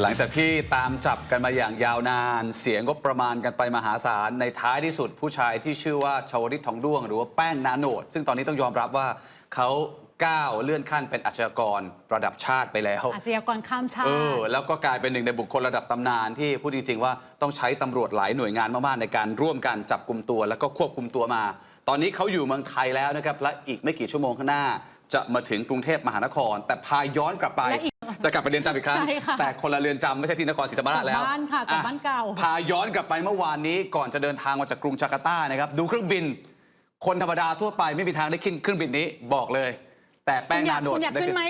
หลังจากที่ตามจับกันมาอย่างยาวนาน เสียงก็ประมาณกันไปมหาศาล ในท้ายที่สุดผู้ชายที่ชื่อว่าชาวริตทองด้วง หรือว่าแป้งนาโนด ซึ่งตอนนี้ต้องยอมรับว่าเขาก้าวเลื่อนขั้นเป็นอาชญากรระดับชาติไปแล้วอาชญากรข้ามชาเอติอแล้วก็กลายเป็นหนึ่งในบุคคลระดับตำนานที่พูดจริงๆว่าต้องใช้ตำรวจหลายหน่วยงานมากๆในการร่วมกันจับกลุ่มตัว แล้วก็ควบคุมตัวมา ตอนนี้เขาอยู่เมืองไทยแล้วนะครับและอีกไม่กี่ชั่วโมงข้างหน้า จะมาถึงกรุงเทพมหานคร แต่พาย้อนกลับไปและอีก จะกลับไปเรือนจำอีกครั้ง ใช่ค่ะแต่คนละเรือนจำไม่ใช่ที่นครศรีธรรมราชแล้วกลับบ้านค่ะกลับอ่บ้านเก่าพาย้อนกลับไปเมื่อวานนี้ก่อนจะเดินทางมาจากกรุงจาการ์ตานะครับ ดูเครื่องบิน คนธรรมดาทั่วไปไม่มีทางได้ขึ้นเครื่องบินนี้บอกเลย แต่แป้งคุณอยานาโดดคุณอยากได้ขึ้นไหม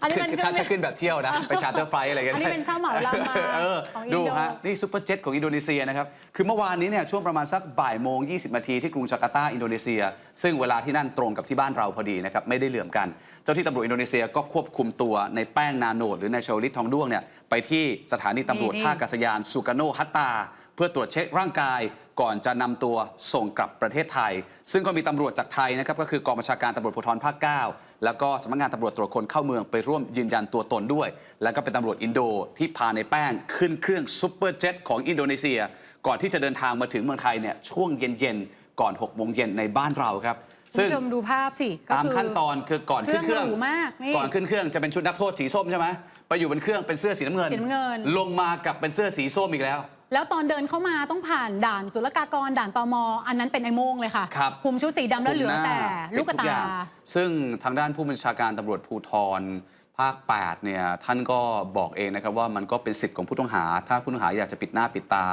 อันนี้ขึ้เป็นนถ้าถ้าขึ้นแบบเที่ยวนะ ไปชาร์เตอร์ไฟล์อะไรกันอันนี้เป็นเช่าเหมาลำมาเออของอินโด ดูฮะ นี่ซูเปอร์เจ็ตของอินโดนีเซียนะครับ คือเมื่อวานนี้เนี่ยช่วงประมาณสักบ่ายโมง 20 นาทีที่กรุงจาการ์ตาอินโดนีเซีย ซึ่งเวลาที่นั่นตรงกับที่บ้านเราพอดีนะครับ ไม่ได้เหลื่อมกัน เจ้าที่ตำรวจอินโดนีเซียก็ควบคุมตัวในแป้งนาโนดหรือนายชาวลิตทองด้วงเนี่ยไปที่สถานีตำรวจนี่ ท่าอากาศยานสุกาโนฮัตตา เพื่อตรวจเช็คร่างกายก่อนจะนำตัวส่งกลับประเทศไทย ซึ่งก็มีตำรวจจากไทยนะครับก็คือกองบัญชาการตำรวจภูธรภาค 9 แล้วก็สำนักงานตำรวจตรวจคนเข้าเมืองไปร่วมยืนยันตัวตนด้วย แล้วก็เป็นตำรวจอินโดที่พาในแป้งขึ้นเครื่องซุปเปอร์เจ็ตของอินโดนีเซีย ก่อนที่จะเดินทางมาถึงเมืองไทยเนี่ยช่วงเย็นๆก่อน6โมงเย็นในบ้านเราครับ คุณผู้ชมดูภาพสิก็ตามคือขั้นตอนคือก่อนขึ้นเครื่องเครื่องหรูมากนี่ ก่อนขึ้นเครื่องจะเป็นชุดนักโทษสีส้มใช่ไหมไปอยู่บนเครื่องเป็นเสื้อสีน้ำเงิน สีน้ำเงิน ลงมากับเป็นเสื้อสีส้มอีกแล้ว แล้วตอนเดินเข้ามาต้องผ่านด่านศุลกากรด่านตมอันนั้นเป็นไอโมงเลยค่ะครับ คุมชุดสีดำแล้วเหลือแต่คุมหน้าลูกกระปิดทุตาอย่งซึ่งทางด้านผู้บัญชาการตำรวจภูธร ภาค 8 เนี่ยท่านก็บอกเองนะครับว่ามันก็เป็นสิทธิ์ของผู้ต้องหา ถ้าผู้ต้องหาอยากจะปิดหน้าปิดตา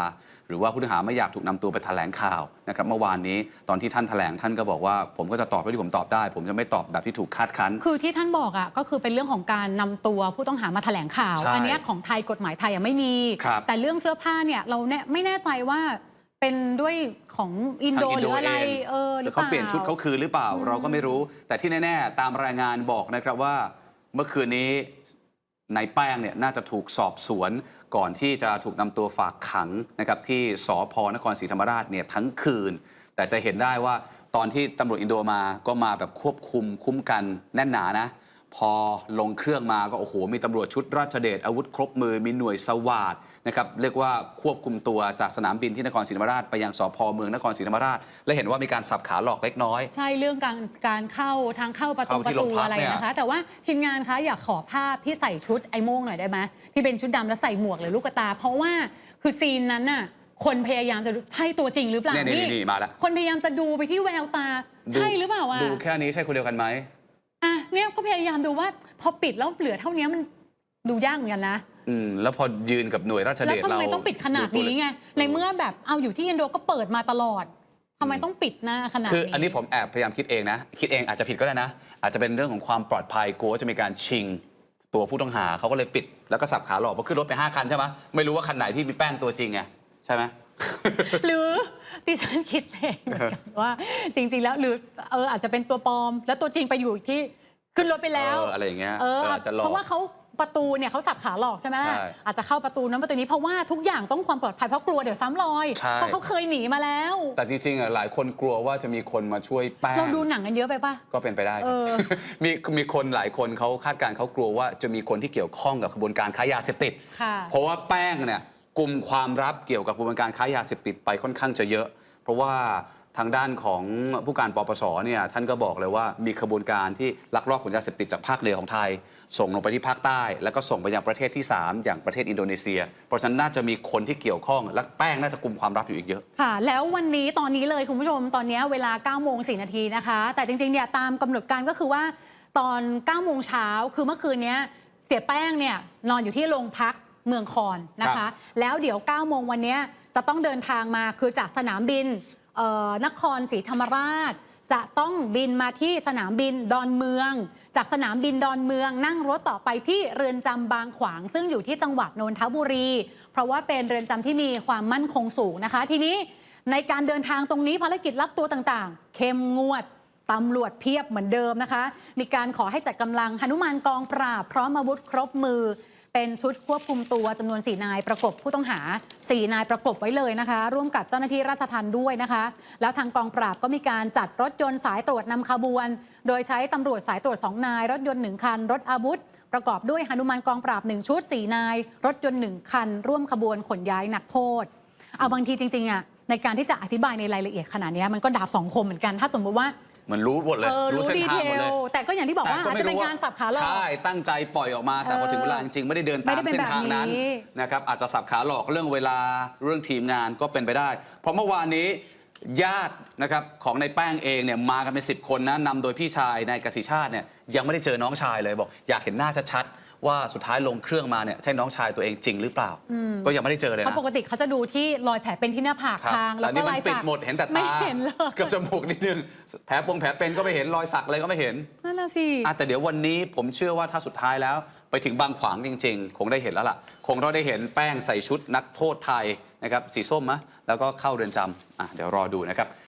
หรือว่าผู้ต้องหาไม่อยากถูกนำตัวไปแถลงข่าวนะครับเมื่อวานนี้ตอนที่ท่านแถลงท่านก็บอกว่าผมก็จะตอบเท่าที่ผมตอบได้ ผมจะไม่ตอบแบบที่ถูกคาดคั้น คือที่ท่านบอกอะก็คือเป็นเรื่องของการนำตัวผู้ต้องหามาแถลงข่าวใช่อันเนี้ยของไทยกฎหมายไทยอะไม่มีครับแต่เรื่องเสื้อผ้าเนี่ยเราเนี่ยไม่แน่ใจว่าเป็นด้วยของอินโดทางหรืออะไรงเออหหรืรืออเปเขาล่าเปลี่ยนชุดเขาคืนหรือเปล่า เราก็ไม่รู้ แต่ที่แน่ ๆ ตามรายงานบอกนะครับว่า เมื่อคืนนี้นายแป้งเนี่ยน่าจะถูกสอบสวนก่อนที่จะถูกนำตัวฝากขังนะครับที่สพนครศรีธรรมราชเนี่ยทั้งคืน แต่จะเห็นได้ว่าตอนที่ตำรวจอินโดมาก็มาแบบควบคุมคุ้มกันแน่นหนานะ พอลงเครื่องมาก็โอ้โห มีตำรวจชุดราชเดชอาวุธครบมือ มีหน่วยสวาดนะครับเรียกว่าควบคุมตัวจากสนามบินที่นครศรีธรรมราชไปยังสพเมืองนครศรีธรรมราช และเห็นว่ามีการสับขาหลอกเล็กน้อย ใช่เรื่องการการเข้าทางเข้าประตูเข้าปที่ระตูโรงพักอะไรเนี่ยนะคะ แต่ว่าทีมงานคะอยากขอภาพที่ใส่ชุดไอ้โม่งหน่อยได้ไหมที่เป็นชุดดำแล้วใส่หมวกหรือลูกกระตา เพราะว่าคือซีนนั้นน่ะคนพยายามจะดูใช่ตัวจริงหรือเปล่าเนี่ยนี่นี่มาแล้วคนพยายามจะดูไปที่แววตาดูใช่หรือเปล่าอะดูแค่นี้ใช่คนเดียวกันไหมอะ เนี่ยก็พยายามดูว่า พอปิดแล้วเหลือเท่านี้มันดูยากเหมือนกันนะอืมแล้วพอยืนกับหน่วยราชแล้วเดชทำเราไมต้องปิดขนาดนี้ไงในเมื่อแบบเอาอยู่ที่อินโดก็เปิดมาตลอดทำไมต้องปิดหน้าขนาดคือนี้อันนี้ผมแอบพยายามคิดเองนะ คิดเองอาจจะผิดก็ได้นะ อาจจะเป็นเรื่องของความปลอดภัยกลัวว่าจะมีการชิง ตัวผู้ต้องหาเขาก็เลยปิด แล้วก็สับขาหลอกเพราะขึ้นรถไป 5 คันใช่ไหมไม่รู้ว่าคันไหนที่มีแป้งตัวจริงไงใช่ไหมหรือดิฉันคิดเองเหมือนกันว่าจริง ๆ แล้วหรือเอออาจจะเป็นตัวปลอม แล้วตัวจริงไปอยู่ที่ ขึ้นรถไปแล้วเอออะไรอย่างเงี้ยเออเอออาจจะหลอก เพราะว่าเขาประตูเนี่ยเขาสับขาหลอกใช่ไหมใช่อาจจะเข้าประตูนั้นประตูนี้เพราะว่าทุกอย่างต้องความปลอดภัยเพราะกลัวเดี๋ยวซ้ำรอย ใช่ เพราะเขาเคยหนีมาแล้ว แต่จริงๆอะหลายคนกลัวว่าจะมีคนมาช่วยแป้ง เราดูหนังกันเยอะไปปะ ก็เป็นไปได้เออ มีมีคนหลายคนเขาคาดการณ์เขากลัวว่าจะมีคนที่เกี่ยวข้องกับกระบวนการค้ายาเสพติด ค่ะ เพราะว่าแป้งเนี่ยกลุ่มความลับเกี่ยวกับกระบวนการค้ายาเสพติดไปค่อนข้างจะเยอะ เพราะว่า ทางด้านของผู้การปปสเนี่ยท่านก็บอกเลยว่ามีขบวนการที่ลักลอบขนยาเสพติดจากภาคเหนือของไทย ส่งลงไปที่ภาคใต้ แล้วก็ส่งไปยังประเทศที่ 3 อย่างประเทศอินโดนีเซีย เพราะฉะนั้นน่าจะมีคนที่เกี่ยวข้อง และแป้งน่าจะกลุ่มความลับอยู่อีกเยอะ ค่ะ แล้ววันนี้ตอนนี้เลยคุณผู้ชมตอนนี้เวลา9โมง4นาทีนะคะ แต่จริงๆเนี่ยตามกำหนดการก็คือว่าตอน9โมงเช้าคือเมื่อคืนเนี้ยเสียแป้งเนี่ยนอนอยู่ที่โรงพักเมืองคอนนะครัคะบแล้วเดี๋ยว9โมงวันเนี้ยจะต้องเดินทางมาคือจากสนามบินเอ่อ นครศรีธรรมราช จะต้องบินมาที่สนามบินดอนเมือง จากสนามบินดอนเมืองนั่งรถต่อไปที่เรือนจำบางขวาง ซึ่งอยู่ที่จังหวัดนนทบุรี เพราะว่าเป็นเรือนจำที่มีความมั่นคงสูงนะคะ ทีนี้ในการเดินทางตรงนี้ภารกิจรับตัวต่างๆ เข้มงวดตำรวจเพียบเหมือนเดิมนะคะ มีการขอให้จัดกำลังหนุมานกองปราบ พร้อมอาวุธครบมือ เป็นชุดควบคุมตัวจำนวน 4 นายประกบผู้ต้องหา 4 นายประกบไว้เลยนะคะ ร่วมกับเจ้าหน้าที่ราชทัณฑ์ด้วยนะคะ แล้วทางกองปราบก็มีการจัดรถยนต์สายตรวจนำขบวน โดยใช้ตำรวจสายตรวจ 2 นาย รถยนต์ 1 คัน รถอาวุธ ประกอบด้วยหนุมานกองปราบ 1 ชุด 4 นาย รถยนต์ 1 คัน ร่วมขบวนขนย้ายนักโทษเอาบางทีจริงๆอะในการที่จะอธิบายในรายละเอียดขนาดนี้มันก็ดาบสองคมเหมือนกันถ้าสมมติว่า เหมือนรู้หมดเลยเออรู้เส้นดีทาเทงหมดเลยลแต่ก็อย่างที่บอกว่าแต่อาจจะเป็นไม่การสับขาหลอก ใช่ ตั้งใจปล่อยออกมาแต่พอถึงเวลาจริงๆไม่ได้เดินไม่ตามได้เป็นเส้นทางนั้นแบบนี้ นะครับอาจจะสับขาหลอกเรื่องเวลาเรื่องทีมงานก็เป็นไปได้ เพราะเมื่อวานนี้ญาตินะครับของในแป้งเองเนี่ยมากันเป็นสิคนนะนำโดยพี่ชายนายกสิชาติเนี่ยยังไม่ได้เจอน้องชายเลยบอก อยากเห็นหน้าชัดๆ ว่าสุดท้ายลงเครื่องมาเนี่ยใช่น้องชายตัวเองจริงหรือเปล่า ก็ยังไม่ได้เจอเลยเพราะนะปกติเขาจะดูที่รอยแผลเป็นที่หน้าผากครับคาง แล้วนี่ก็มัลายปิสัดกหมดเห็นแต่ไม่ตาเห็นเลยกับจมูกนิดนึงแผลปงแผลเป็นก็ไม่เห็นรอยสักอะไรก็ไม่เห็น นั่นน่ะสิ อะแต่เดี๋ยววันนี้ผมเชื่อว่าถ้าสุดท้ายแล้ว ไปถึงบางขวางจริง ๆ คงได้เห็นแล้วล่ะ คงได้เห็นแป้งใส่ชุดนักโทษไทยนะครับสีส้มมะแล้วก็เข้าเรือนจำอะเดี๋ยวรอดูนะครับ